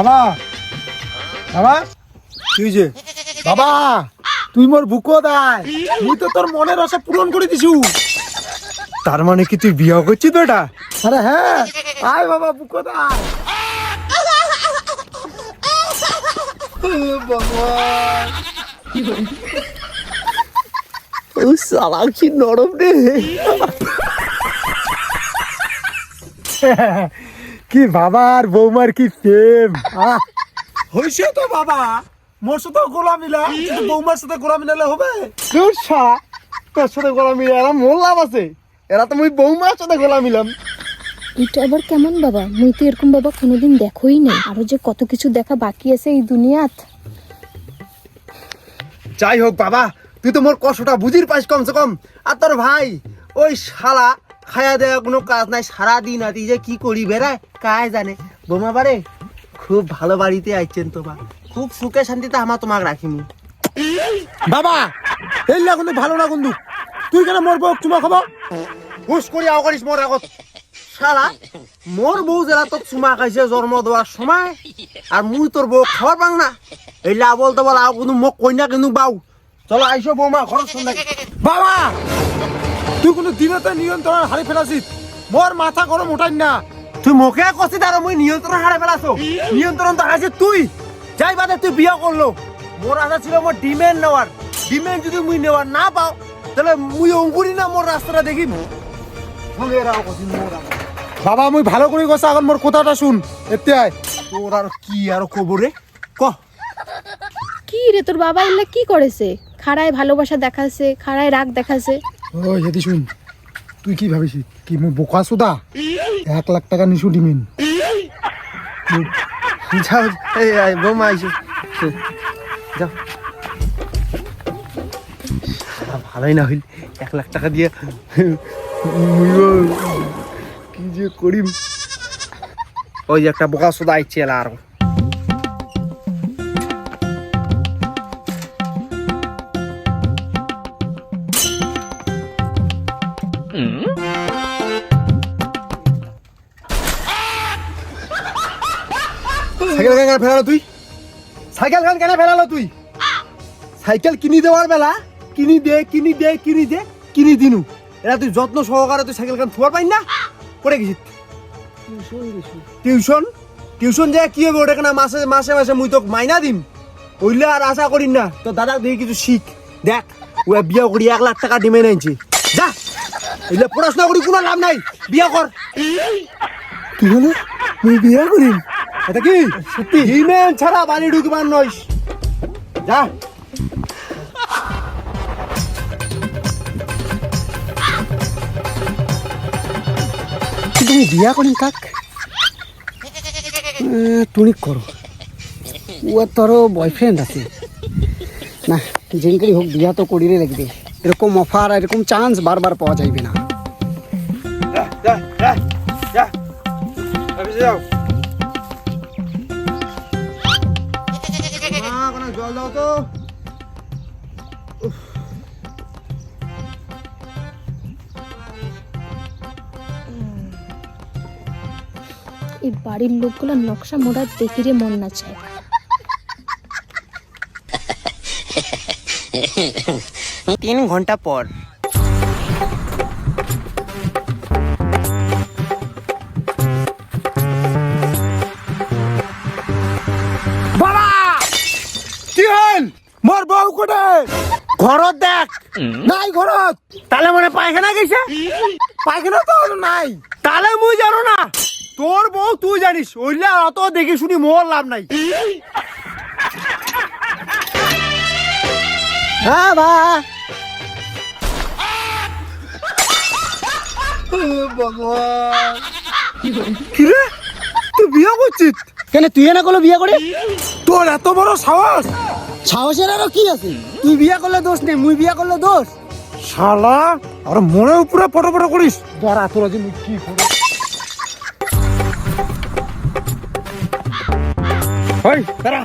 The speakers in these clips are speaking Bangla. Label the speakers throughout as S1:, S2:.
S1: বাবা। বাবা, কি হয়েছে বাবা, তুই মোর বুকো দায় মুই তো তোর মনের আশা পূরণ করে দিছু। তার মানে কি তুই বিয়ে করছিস এটা আরে হ্যাঁ। আয় বাবা, বুকো দায়
S2: নরম রে।
S1: কি বাবা আর বৌমার কি প্রেম? আহ। হইছে তো বাবা। মোর সাথে গোলা মিলা বৌমার সাথে গোলা মিলালে হবে।
S2: তোর সা তোর সাথে গোলা মিলে এরা মোর লাভ আছে। এরা তো মুই বৌমার সাথে গোলা মিলাম
S3: এটা আবার কেমন বাবা? মুই তো এরকম বাবা কোনোদিন দেখোই নাই। আরও যে কত কিছু দেখা বাকি আছে এই দুনিয়াত।
S2: যাই হোক বাবা তুই তো মোর কষ্টটা বুঝির পাইস কমসে কম। আর তোর ভাই ওই শালা খায়া দেয়া কোনো কাজ নাই সারা দিন আতি যে কি করি বেড়ায়? কায় জানে? বোমা বারে খুব ভালো বাড়িতে আইছেন তোমার খুব সুখে শান্তিতে আমার তোমাকে রাখিমু।
S1: বাবা এই না কিন্তু ভালো না কিন্তু। তুই কেন মোর বউ চুমা খাব?
S2: হুস করি আও করিস মোর আগত। শালা মোর বউ জেলা তোর চুমা খাইছে জন্ম দেওয়ার সময় আর মুই তোর বউ খাবার পাং না। এইলা বল তো বল আও কিন্তু মোক কইনা কিন্তু বাউ। চলো আইসো বৌমা ঘর সন্ধ্যা
S1: বাবা! তুই কোনো দিনতে নিয়ন্ত্রণ হারিয়ে ফেলাছিস? মোর মাথা গরম উঠাই না।
S2: তুই মোকে কষি আর মুই নিয়ন্ত্রণ হারে ফেলাছো নিয়ন্ত্রণ তো হারাইছে তুই। যাই বাদে তুই বিয়া করল মোর আশা ছিল মোর ডিমেন্ড নেওয়ার ডিমেন্ড যদি মুই নেওয়ার না পাও তাহলে মুই অঙ্কুরি না মোর রাস্তাটা দেখি
S1: বাবা মুই ভালো করে গেছে এখন মোর কথাটা শুন। এতে আয়
S2: তোর আর কি আর কবরে ক।
S3: কি রে তোর বাবা এলে কি করেছে? খাড়ায় ভালোবাসা দেখাছে খাড়ায় রাগ দেখাছে
S1: ও হেদি শুন, তুই কি ভাবিস কি মু বোকা সুদা এক লাখ টাকা নিছু ডিমিন।
S2: যাও এই বৌমা আইসো যাও ভালোই না হইল এক লাখ টাকা দিয়ে। কি যে করিম ওই যে একটা বোকা সোদা আইছে আর
S1: সাইকেল কেন ফেরালো তুই? সাইকেল কেন কেন ফেরালো তুই?
S2: সাইকেল কিনি দেওয়ার বেলা কিনি দে কিনি দে কিনি দে কিনি দিনু। এরা তুই যত্ন সহকারে তুই সাইকেল খান থুয়ার পাই না পড়ে গেছিস? Tuition tuition? যে কি হবে ওটা কেনা মাসে মাসে মাসে মুই তোকে মাইনা দিম। ওইলে আর আশা করি না। তো দাদা দেখি কিছু শিখ। দেখ ও বিয়া করি এক লাখ টাকা ডিমে নাইছি যা! এলে পড়াশোনা করি কোনো লাভ নাই। বিয়া কর।
S1: কি হলো? মুই বিয়া করিম? এটা কি?
S2: সত্যি। ডিমেন ছাড়া বাড়ি ঢুকবার নইস যা।
S1: তুমি বিয়া করিম কাক?
S4: তুমি করো। ও তোর বয়ফ্রেন্ড আছে। না যেঙ্করি হোক বিয়া তো করিরে লাগবে। এরকম অফার এরকম চান্স বারবার পাওয়া যাইবে না।
S2: যা যা যা যাও।
S3: এই বাড়ির লোকগুলো নকশা মোড়া দেখিরে মন না চায়।
S2: তিন ঘণ্টা পর।
S1: বাবা! কি হল মোর বউ
S2: ঘরত দেখ।
S1: নাই ঘরত।
S2: তাহলে মনে পায়খানা গেছে?
S1: পায়খানা তো নাই।
S2: তাহলে মুই জানো না তোর বউ তুই জানিস ওইলে অত দেখে শুনি মোর লাভ নাই।
S4: হ্যাঁ বা।
S1: কিরে তুই বিয়া করছিস?
S4: কেন তুই না করল বিয়া করে
S1: তোর এত বড় সাহস?
S4: সাহসের আরও কি আছে? তুই বিয়া করলে দোষ নেই মুই বিয়া করলে দোষ।
S1: শালা আর মনে উপরে পটো পটো করিস। দাঁড়া তোরা যে মুই কি করি। ওই দাঁড়া।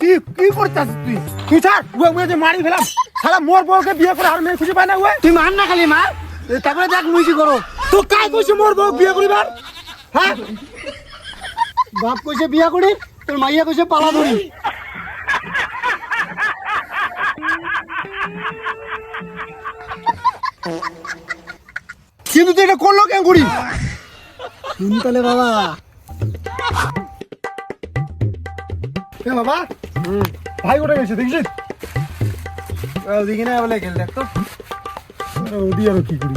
S1: কি কি করতাস তুই? তুই ছাড় উয়ে উয়ে যে মারি ফেলাম। শালা মোর বউকে বিয়ে করে আর মেয়ে খুঁজে পায় না উয়ে।
S4: তুই মার না খালি মার। তারপরে দেখ মুই কি করো।
S1: তো কাই কইছে মোর বউ বিয়ে করিবার? হ্যাঁ?
S4: বাপ কইছে বিয়া করি তোর মাইয়া কইছে পালা ধরি।
S1: কিন্তু তুই এটা করল কেন করি
S4: তাহলে বাবা।
S1: এ বাবা ভাই কোথায় গেছে? দেখছিস
S2: ওদিকে না বলে গেল দেখ তো
S1: ওদি আরও কি করি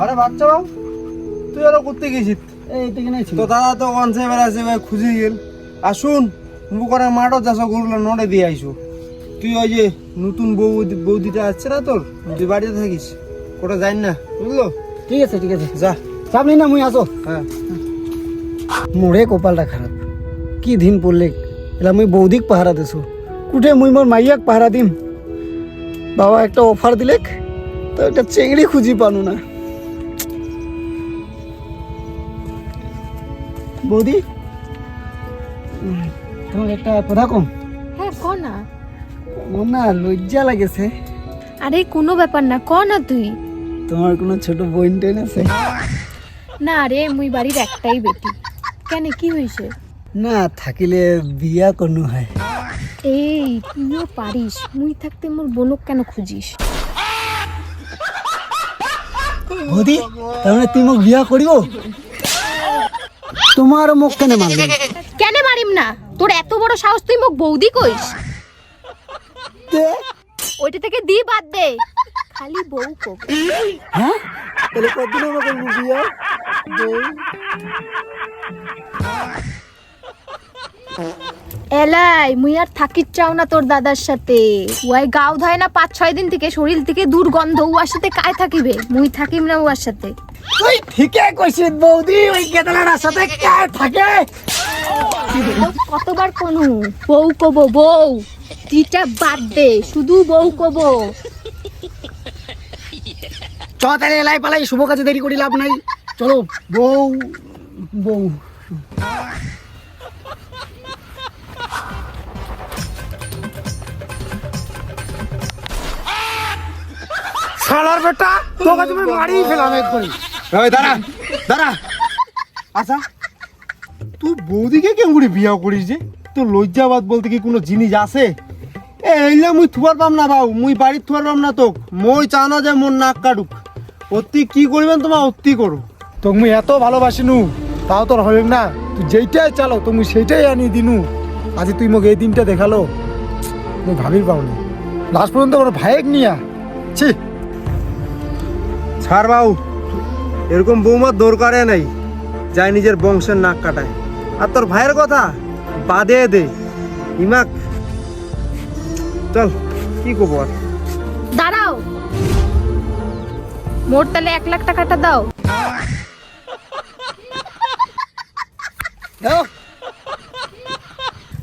S2: আরে বাচ্চা বাবু তুই আরও করতে গেছিস?
S4: এই দিকে নাই ছিল।
S2: তো দাদা তো অনসে বেড়াছে ভাই খুঁজে গেল। আসুন বুকরে মাঠও চাষ গুরুগুলো নড়ে দিয়ে আইসো। তুই ওই যে নতুন বউ বৌদিটা আসছে না তোর? তুই বাড়িতে থাকিস। কোটা যাই না বুঝলো?
S4: ঠিক আছে ঠিক আছে।
S2: যা।
S4: নেই না মুই আসো।
S2: হ্যাঁ।
S4: মোরে কপালটা খারাপ। কি দিন পড়লে? এলা মুই বৌদিক পাহারা দেছো। কুটে মুই মোর মাইয়াক পাহারা দিম। বাবা একটা অফার দিলেক তো একটা চেংড়ি খুঁজি পানু না। বৌদি? তোমাকে একটা কথা কম?
S3: হ্যাঁ ক না।
S4: না লজ্জা লাগেছে।
S3: আরে কোনো ব্যাপার না ক না তুই?
S4: তোমার কোনো ছোট বোন টোন আছে?
S3: না রে মুই বাড়ির একটাই বেটি। কেন কি হয়েছে
S4: না থাকিলে বিয়া কোনো হয়।
S3: এই তুইও পারিস। মুই থাকতে মোর বোনক কেন খুঁজিস?
S4: বৌদি মানে তুই মোক বিয়া করিব? তোমার মুখ কেন মারলি?
S3: কেন মারিম না? তোর এত বড় সাহস তুই মোক বৌদি কইস? ওইটা থেকে দি বাদ দে। খালি বউ কোক
S4: হ্যাঁ? তাহলে কতদিন আমাকে বিয়া বউ
S3: এলাই মুই আর থাকির চাও না তোর দাদার সাথে। ওয়াই গাও ধয় না পাঁচ ছয় দিন থেকে শরীর থেকে দুর্গন্ধ উয়ার সাথে কায় থাকিবে? মুই থাকিম না উয়ার সাথে।
S4: তুই ঠিকই কইছিস বৌদি ওই কেদালার সাথে কে থাকে?
S3: কতবার কোন? বউ কব বউ। তিটা বাদ দে শুধু বউ কব।
S4: চ তাহলে এলাই পালাই শুভ কাজে দেরি করি লাভ নাই। চলো বউ বউ।
S1: শালার বেটা তোকে তুমি মারি ফেলাম একবারে
S2: ওই দাঁড়া দাঁড়া।
S1: আচ্ছা। তুই বৌদিকে কেন করে বিয়া করিস যে? তোর লজ্জাবাদ বলতে কি কোনো জিনিস আছে?
S2: এইলা মুই থুয়ার পাম না বাবু মুই বাড়ির থুয়ার পাম না তোক। মই চাও না যে মোর নাক কাটুক। অতি কি করবেন তোমার অতি করো
S1: তোকে মুই এত ভালোবাসি নু তাও তোর হবে না। তুই যেইটাই চালো তুমি সেইটাই আনি দিনু। আজ তুই মোক এই দিনটা দেখাল। মুই ভাবির পাওনি লাস্ট পর্যন্ত আমার ভাইক নিয়া। ছি।
S2: ছাড় বাবু এরকম বৌমার দরকারে নাই। যাই নিজের বংশের নাক কাটায়। আর তোর ভাইয়ের কথা বাদে দে। ইমাক চল কি করব আর
S3: দাঁড়াও। মোর তাহলে এক লাখ টাকাটা দাও।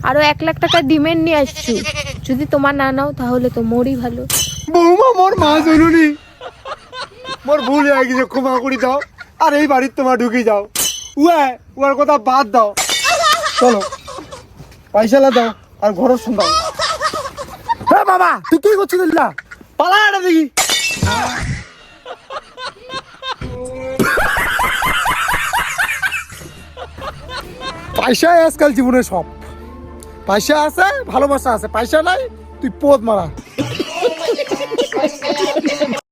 S3: আরও এক লাখ টাকা ডিমেন্ড নিয়ে আসছি। যদি তোমার না নাও তাহলে তো মোরই ভালো।
S1: বৌমা মোর মা জনুনি। মোর ভুল হয়ে গেছে ক্ষমা করে দাও। আর এই বাড়ির তোমার ঢুকে যাও। উয়া উয়ার কথা বাদ দাও। চলো। পয়সালা দাও আর ঘর শুনদাও হ্যাঁ বাবা। তুই কি করছিস পালা এটা দেখি। পয়সা আজকাল জীবনে সব। পয়সা আছে, ভালোবাসা আছে। পয়সা নাই, তুই পদ মারা।